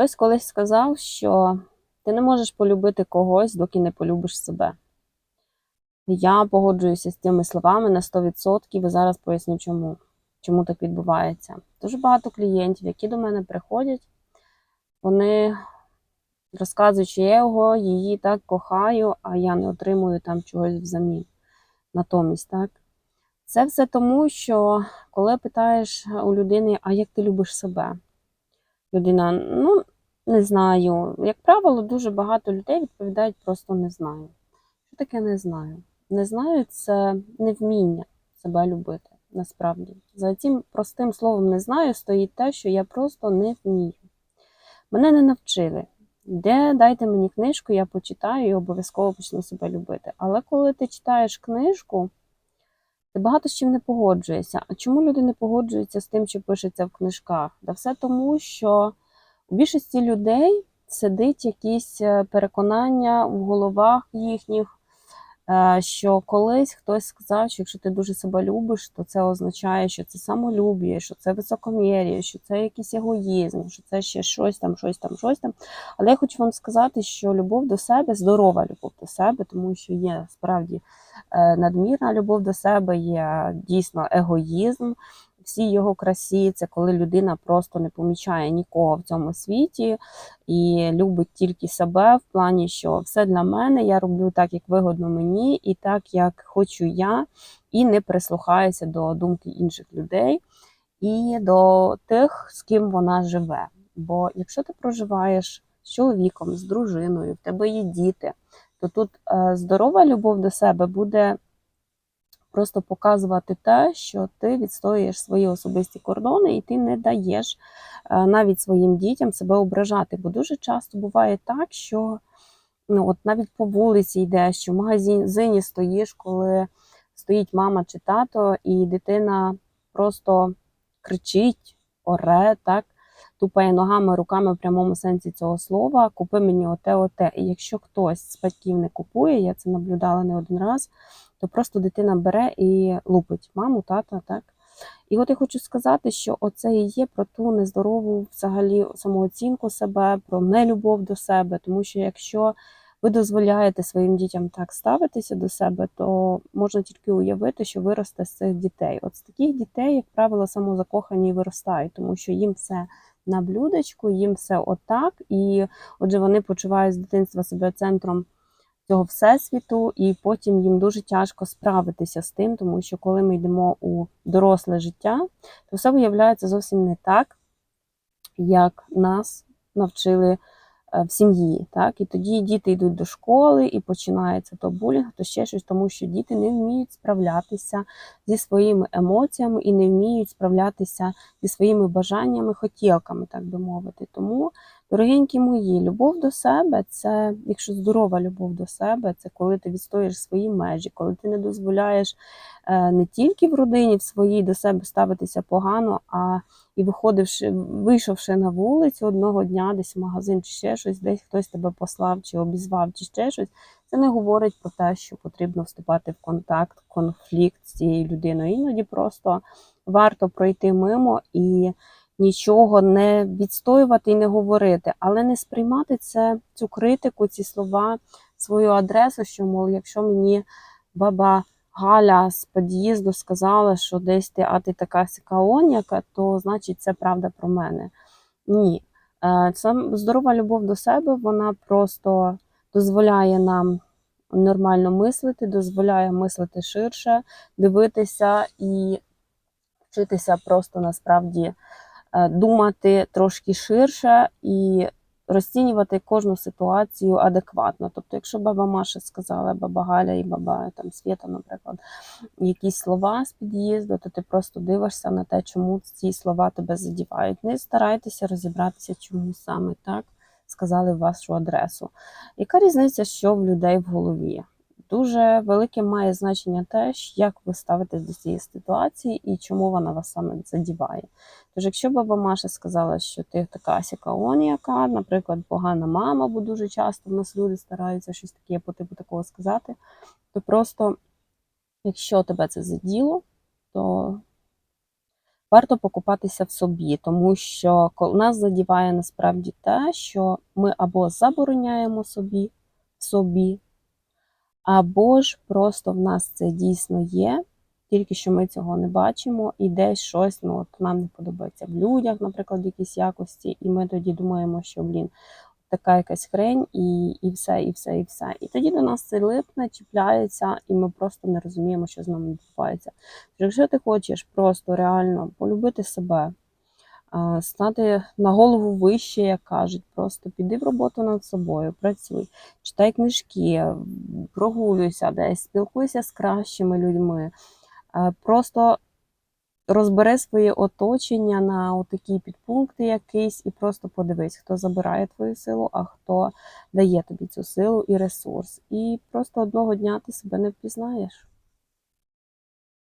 Хтось колись сказав, що ти не можеш полюбити когось, доки не полюбиш себе. Я погоджуюся з цими словами на 100% і зараз поясню, чому. Чому так відбувається. Дуже багато клієнтів, які до мене приходять, вони розказують, що я його, її так кохаю, а я не отримую там чогось взамін. Натомість, так? Це все тому, що коли питаєш у людини, а як ти любиш себе? Людина, ну, не знаю. Як правило, дуже багато людей відповідають просто не знаю. Що таке не знаю? Не знаю це невміння себе любити насправді. За цим простим словом не знаю стоїть те, що я просто не вмію. Мене не навчили. Де дайте мені книжку, я почитаю і обов'язково почну себе любити. Але коли ти читаєш книжку, ти багато з чим не погоджуєшся. А чому люди не погоджуються з тим, що пишеться в книжках? Да все тому, що у більшості людей сидить якісь е, переконання в головах їхніх, е, що колись хтось сказав, що якщо ти дуже себе любиш, то це означає, що це самолюб'я, що це високомір'я, що це якийсь егоїзм, що це ще щось там, щось там, щось там. Але я хочу вам сказати, що любов до себе, здорова любов до себе, тому що є справді е, надмірна любов до себе, є дійсно егоїзм. Всі його красі, це коли людина просто не помічає нікого в цьому світі і любить тільки себе в плані, що все для мене, я роблю так, як вигодно мені, і так, як хочу я, і не прислухаюся до думки інших людей і до тих, з ким вона живе. Бо якщо ти проживаєш з чоловіком, з дружиною, в тебе є діти, то тут е, здорова любов до себе буде просто показувати те, що ти відстоюєш свої особисті кордони, і ти не даєш е, навіть своїм дітям себе ображати. Бо дуже часто буває так, що ну, от навіть по вулиці йдеш, що в магазині стоїш, коли стоїть мама чи тато, і дитина просто кричить, оре, так. Тупає ногами, руками в прямому сенсі цього слова, купи мені оте, оте. І якщо хтось з батьків не купує, я це наблюдала не один раз, то просто дитина бере і лупить маму, тата, так. І от я хочу сказати, що оце і є про ту нездорову взагалі самооцінку себе, про нелюбов до себе. Тому що якщо ви дозволяєте своїм дітям так ставитися до себе, то можна тільки уявити, що виросте з цих дітей. От з таких дітей, як правило, самозакохані і виростають, тому що їм все на блюдечку, їм все отак, і отже, вони почувають з дитинства себе центром цього всесвіту, і потім їм дуже тяжко справитися з тим, тому що коли ми йдемо у доросле життя, то все виявляється зовсім не так, як нас навчили е, в сім'ї. Так? І тоді діти йдуть до школи і починається то булінг, то ще щось, тому що діти не вміють справлятися зі своїми емоціями і не вміють справлятися зі своїми бажаннями, хотілками, так би мовити. Тому Дорогенькі мої, любов до себе це, якщо здорова любов до себе, це коли ти відстоїш свої межі, коли ти не дозволяєш е, не тільки в родині в своїй до себе ставитися погано, а і виходивши, вийшовши на вулицю одного дня, десь в магазин чи ще щось, десь хтось тебе послав чи обізвав, чи ще щось. Це не говорить про те, що потрібно вступати в контакт, конфлікт з цією людиною. Іноді просто варто пройти мимо і нічого не відстоювати і не говорити, але не сприймати це, цю критику, ці слова, свою адресу, що, мов, якщо мені баба Галя з під'їзду сказала, що десь ти, а ти така сикаоняка, то значить це правда про мене. Ні. Це здорова любов до себе, вона просто дозволяє нам нормально мислити, дозволяє мислити ширше, дивитися і вчитися просто насправді думати трошки ширше і розцінювати кожну ситуацію адекватно. Тобто, якщо баба Маша сказала, баба Галя і баба там Свята, наприклад, якісь слова з під'їзду, то ти просто дивишся на те, чому ці слова тебе задівають. Не старайтеся розібратися, чому саме так сказали вашу адресу. Яка різниця, що в людей в голові? Дуже велике має значення те, як ви ставитесь до цієї ситуації і чому вона вас саме задіває. Тож, якщо баба Маша сказала, що ти така сяка он яка, наприклад, погана мама, бо дуже часто в нас люди стараються щось таке по типу такого сказати, то просто, якщо тебе це заділо, то варто покупатися в собі, тому що нас задіває насправді те, що ми або забороняємо собі собі, або ж просто в нас це дійсно є, тільки що ми цього не бачимо, і десь щось ну, от нам не подобається в людях, наприклад, якісь якості, і ми тоді думаємо, що блін, така якась хрень, і, і все, і все, і все. І тоді до нас це липне, чіпляється, і ми просто не розуміємо, що з нами відбувається. Якщо ти хочеш просто реально полюбити себе, стати на голову вище, як кажуть, просто піди в роботу над собою, працюй, читай книжки, прогулюйся десь, спілкуйся з кращими людьми. Просто розбери своє оточення на такі підпункти якийсь, і просто подивись, хто забирає твою силу, а хто дає тобі цю силу і ресурс. І просто одного дня ти себе не впізнаєш.